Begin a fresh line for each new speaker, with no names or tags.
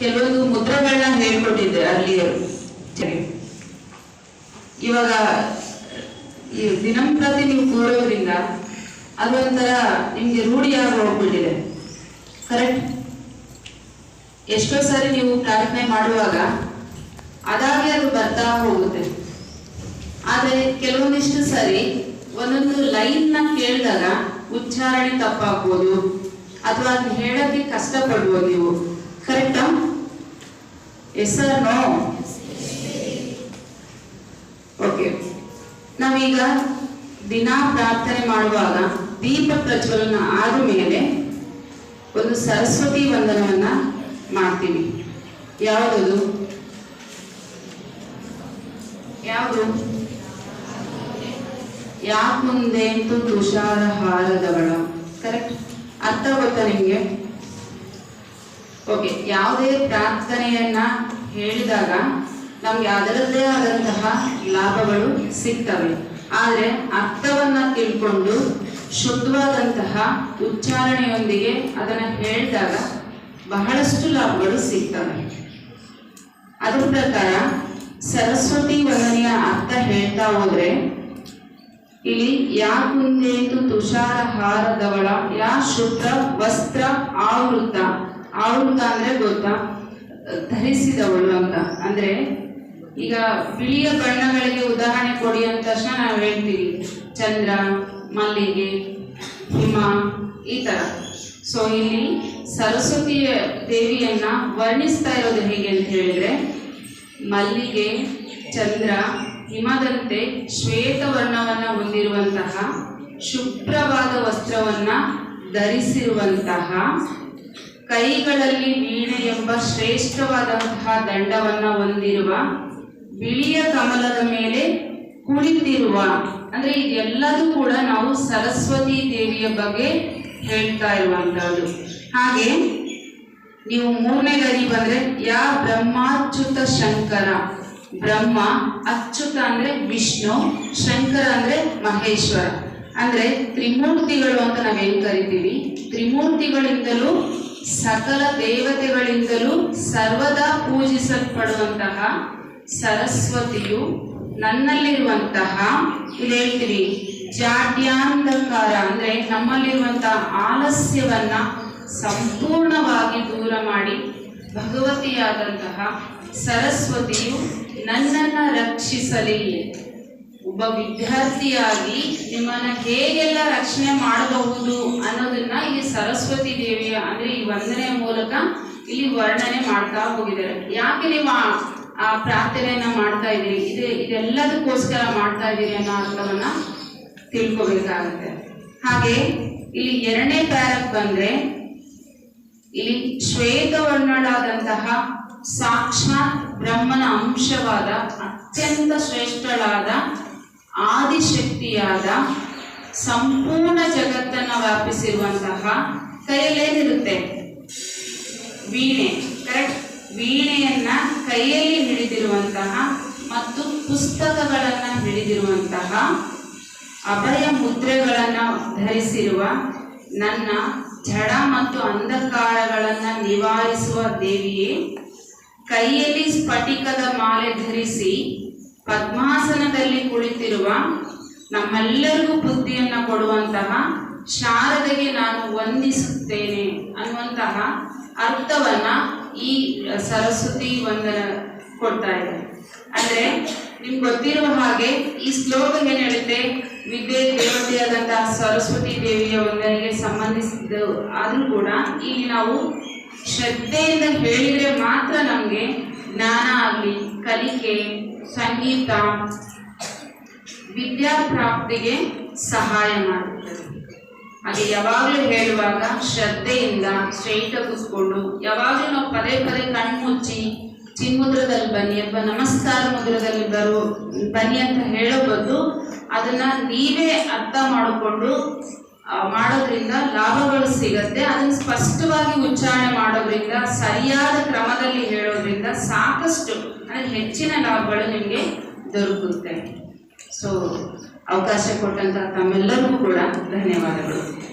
ಕೆಲವೊಂದು ಮುದ್ರೆಗಳನ್ನ ಹೇಳ್ಕೊಟ್ಟಿದ್ದೆ ಅಲ್ಲಿ. ಇವಾಗ, ಈ ದಿನಂಪ್ರತಿ ನೀವು ಕೂರೋದ್ರಿಂದ ಅದೊಂಥರ ನಿಮ್ಗೆ ರೂಢಿಯಾಗಿ ಹೋಗ್ಬಿಟ್ಟಿದೆ. ಕರೆಕ್ಟ್ ಎಷ್ಟೋ ಸಾರಿ ನೀವು ಪ್ರಾರ್ಥನೆ ಮಾಡುವಾಗ ಅದಾಗೆ ಅದು ಬರ್ತಾ ಹೋಗುತ್ತೆ. ಆದರೆ ಕೆಲವೊಂದಿಷ್ಟು ಸರಿ ಒಂದೊಂದು ಲೈನ್ನ ಕೇಳಿದಾಗ ಉಚ್ಚಾರಣೆ ತಪ್ಪಾಗ್ಬೋದು, ಅಥವಾ ಅದನ್ನ ಹೇಳೋಕ್ಕೆ ಕಷ್ಟಪಡ್ಬೋದು ನೀವು. ಕರೆಕ್ಟಾ? ಎಸ್ ಆರ್ ನೋ ಓಕೆ ನಾವೀಗ ದಿನಾ ಪ್ರಾರ್ಥನೆ ಮಾಡುವಾಗ ದೀಪ ಪ್ರಜ್ವಲನ ಆದ ಮೇಲೆ ಒಂದು ಸರಸ್ವತಿ ವಂದನವನ್ನ ಮಾಡ್ತೀವಿ. ಯಾವುದದು? ಯಾವುದು? ಯಾಕೆ ಮುಂದೆ ಅಂತೂ ತುಷಾರ ಹಾರದವಳ ಕರೆಕ್ಟ್ ಅರ್ಥ ಗೊತ್ತಾ ನಿಮ್ಗೆ? ಓಕೆ, ಯಾವುದೇ ಪ್ರಾರ್ಥನೆಯನ್ನ ಹೇಳಿದಾಗ ನಮ್ಗೆ ಅದರದ್ದೇ ಆದಂತಹ ಲಾಭಗಳು ಸಿಗ್ತವೆ. ಆದ್ರೆ ಅರ್ಥವನ್ನ ತಿಳ್ಕೊಂಡು ಶುದ್ಧವಾದಂತಹ ಉಚ್ಚಾರಣೆಯೊಂದಿಗೆ ಅದನ್ನ ಹೇಳಿದಾಗ ಬಹಳಷ್ಟು ಲಾಭಗಳು ಸಿಗ್ತವೆ. ಅದ್ರ ಪ್ರಕಾರ ಸರಸ್ವತಿ ವಂದನೆಯ ಅರ್ಥ ಹೇಳ್ತಾ ಹೋದ್ರೆ, ಇಲ್ಲಿ ಯಾ ಕುಂದೇತು ತುಷಾರ ಹಾರದವಳ ಯಾ ಶುದ್ಧ ವಸ್ತ್ರ ಆವೃತ ಆವೃತ ಅಂದ್ರೆ ಗೊತ್ತಾ? ಧರಿಸಿದವಳು ಅಂತ. ಅಂದ್ರೆ, ಈಗ ಬಿಳಿಯ ಬಣ್ಣಗಳಿಗೆ ಉದಾಹರಣೆ ಕೊಡಿ ಅಂತ ತಕ್ಷಣ ನಾವು ಹೇಳ್ತೀವಿ. ಚಂದ್ರ, ಮಲ್ಲಿಗೆ, ಹಿಮ, ಈ ತರ. ಸೊ ಇಲ್ಲಿ ಸರಸ್ವತಿಯ ದೇವಿಯನ್ನ ವರ್ಣಿಸ್ತಾ ಇರೋದು ಹೇಗೆ ಅಂತ ಹೇಳಿದ್ರೆ, ಮಲ್ಲಿಗೆ, ಚಂದ್ರ, ಹಿಮದಂತೆ ಶ್ವೇತ ವರ್ಣವನ್ನ ಹೊಂದಿರುವಂತಹ ಶುಭ್ರವಾದ ವಸ್ತ್ರವನ್ನ ಧರಿಸಿರುವಂತಹ ಕೈಗಳಲ್ಲಿ ವೀಣೆ ಎಂಬ ಶ್ರೇಷ್ಠವಾದಂತಹ ದಂಡವನ್ನ ಹೊಂದಿರುವ ಬಿಳಿಯ ಕಮಲದ ಮೇಲೆ ಕುಳಿತಿರುವ, ಅಂದ್ರೆ ಇದೆಲ್ಲದೂ ಕೂಡ ನಾವು ಸರಸ್ವತಿ ದೇವಿಯ ಬಗ್ಗೆ ಹೇಳ್ತಾ ಇರುವಂತಹದ್ದು ಹಾಗೆ ನೀವು ಮೂರನೇ ಗರಿ ಬಂದ್ರೆ, ಯಾ ಬ್ರಹ್ಮಾಚ್ಯುತ ಶಂಕರ, ಬ್ರಹ್ಮ ಅಚ್ಯುತ ಅಂದ್ರೆ ವಿಷ್ಣು, ಶಂಕರ ಅಂದ್ರೆ ಮಹೇಶ್ವರ. ಅಂದ್ರೆ ತ್ರಿಮೂರ್ತಿಗಳು ಅಂತ ನಾವೇನ್ ಕರಿತೀವಿ? ತ್ರಿಮೂರ್ತಿಗಳಿಂದಲೂ ಸಕಲ ದೇವತೆಗಳಿಂದಲೂ ಸರ್ವದಾ ಪೂಜಿಸಲ್ಪಡುವಂತಹ ಸರಸ್ವತಿಯು ನನ್ನಲ್ಲಿರುವಂತಹ, ಇದು ಹೇಳ್ತೀವಿ ಜಾಡ್ಯಾಂಧಕಾರ, ಅಂದ್ರೆ ನಮ್ಮಲ್ಲಿರುವಂತಹ ಆಲಸ್ಯವನ್ನ ಸಂಪೂರ್ಣವಾಗಿ ದೂರ ಮಾಡಿ ಭಗವತಿಯಾದಂತಹ ಸರಸ್ವತಿಯು ನನ್ನನ್ನ ರಕ್ಷಿಸಲಿ. ಒಬ್ಬ ವಿದ್ಯಾರ್ಥಿಯಾಗಿ ನಿಮ್ಮನ್ನು ಹೇಗೆಲ್ಲ ರಕ್ಷಣೆ ಮಾಡಬಹುದು ಅನ್ನೋದನ್ನ ಈ ಸರಸ್ವತಿ ದೇವಿಯ ಅಂದ್ರೆ ಈ ವಂದನೆಯ ಮೂಲಕ ಇಲ್ಲಿ ವರ್ಣನೆ ಮಾಡ್ತಾ ಹೋಗಿದ್ದಾರೆ. ಯಾಕೆ ನೀವು ಆ- ಪ್ರಾರ್ಥನೆಯನ್ನ ಮಾಡ್ತಾ ಇದ್ದೀರಿ? ಇದು, ಇದೆಲ್ಲದಕ್ಕೋಸ್ಕರ ಮಾಡ್ತಾ ಇದ್ದೀರಿ ಅನ್ನೋ ಅರ್ಥವನ್ನ ತಿಳ್ಕೊಬೇಕಾಗುತ್ತೆ. ಹಾಗೆ ಇಲ್ಲಿ ಎರಡನೇ ಪ್ಯಾರಕ್ ಬಂದ್ರೆ ಇಲ್ಲಿ ಶ್ವೇತವರ್ಣಳಾದಂತಹ ಸಾಕ್ಷಾತ್ ಬ್ರಹ್ಮನ ಅಂಶವಾದ ಅತ್ಯಂತ ಶ್ರೇಷ್ಠಳಾದ ಆದಿಶಕ್ತಿಯಾದ ಸಂಪೂರ್ಣ ಜಗತ್ತನ್ನ ವ್ಯಾಪಿಸಿರುವಂತಹ ಕೈಯಲ್ಲೇನಿರುತ್ತೆ? ವೀಣೆ ಕರೆಕ್ಟ್ ವೀಣೆಯನ್ನ ಕೈಯಲ್ಲಿ ಹಿಡಿದಿರುವಂತಹ ಮತ್ತು ಪುಸ್ತಕಗಳನ್ನ ಹಿಡಿದಿರುವಂತಹ ಅಭಯ ಮುದ್ರೆಗಳನ್ನ ಧರಿಸಿರುವ ನನ್ನ ಜಡ ಮತ್ತು ಅಂಧಕಾರಗಳನ್ನ ನಿವಾರಿಸುವ ದೇವಿಯೇ, ಕೈಯಲ್ಲಿ ಸ್ಫಟಿಕದ ಮಾಲೆ ಧರಿಸಿ ಪದ್ಮಾಸನದಲ್ಲಿ ಕುಳಿತಿರುವ ನಮ್ಮೆಲ್ಲರಿಗೂ ಬುದ್ಧಿಯನ್ನ ಕೊಡುವಂತಹ ಶಾರದೆಗೆ ನಾನು ವಂದಿಸುತ್ತೇನೆ ಅನ್ನುವಂತಹ ಅರ್ಥವನ್ನ ಈ ಸರಸ್ವತಿ ವಂದನ ಕೊಡ್ತಾ ಇದೆ. ಅಂದ್ರೆ ನಿಮ್ಗೆ ಗೊತ್ತಿರುವ ಹಾಗೆ ಈ ಶ್ಲೋಕ ಏನ್ ಹೇಳುತ್ತೆ ವಿದ್ಯೆ ದೇವತೆಯಾದಂತಹ ಸರಸ್ವತಿ ದೇವಿಯ ವಂದನೆಗೆ ಸಂಬಂಧಿಸಿದ್ದು. ಆದ್ರೂ ಕೂಡ ಇಲ್ಲಿ ನಾವು ಶ್ರದ್ಧೆಯಿಂದ ಹೇಳಿದ್ರೆ ಮಾತ್ರ ನಮ್ಗೆ ಜ್ಞಾನ ಆಗಲಿ, ಕಲಿಕೆ, ಸಂಗೀತ, ವಿದ್ಯಾಪ್ರಾಪ್ತಿಗೆ ಸಹಾಯ ಮಾಡುತ್ತದೆ. ಹಾಗೆ ಯಾವಾಗಲೂ ಹೇಳುವಾಗ ಶ್ರದ್ಧೆಯಿಂದ ಸ್ಟ್ರೈಟ್ ಕೂತ್ಕೊಂಡು, ಯಾವಾಗಲೂ ನಾವು ಪದೇ ಪದೇ ಕಣ್ಮುಚ್ಚಿ ಚಿನ್ಮುದ್ರದಲ್ಲಿ ಬನ್ನಿ ಅಥವಾ ನಮಸ್ಕಾರ ಮುದ್ರದಲ್ಲಿ ಬರು, ಬನ್ನಿ ಅಂತ ಹೇಳೋ ಬದಲು ಅದನ್ನ ನೀವೇ ಅರ್ಥ ಮಾಡಿಕೊಂಡು ಮಾಡೋದ್ರಿಂದ ಲಾಭಗಳು ಸಿಗತ್ತೆ. ಅದನ್ನ ಸ್ಪಷ್ಟವಾಗಿ ಉಚ್ಚಾರಣೆ ಮಾಡೋದ್ರಿಂದ, ಸರಿಯಾದ ಕ್ರಮದಲ್ಲಿ ಹೇಳೋದ್ರಿಂದ ಸಾಕಷ್ಟು, ಅಂದ್ರೆ ಹೆಚ್ಚಿನ ಲಾಭಗಳು ನಿಮಗೆ ದೊರಕುತ್ತೆ. ಸೊ ಅವಕಾಶ ಕೊಟ್ಟಂತಹ ತಮ್ಮೆಲ್ಲರಿಗೂ ಕೂಡ ಧನ್ಯವಾದಗಳು.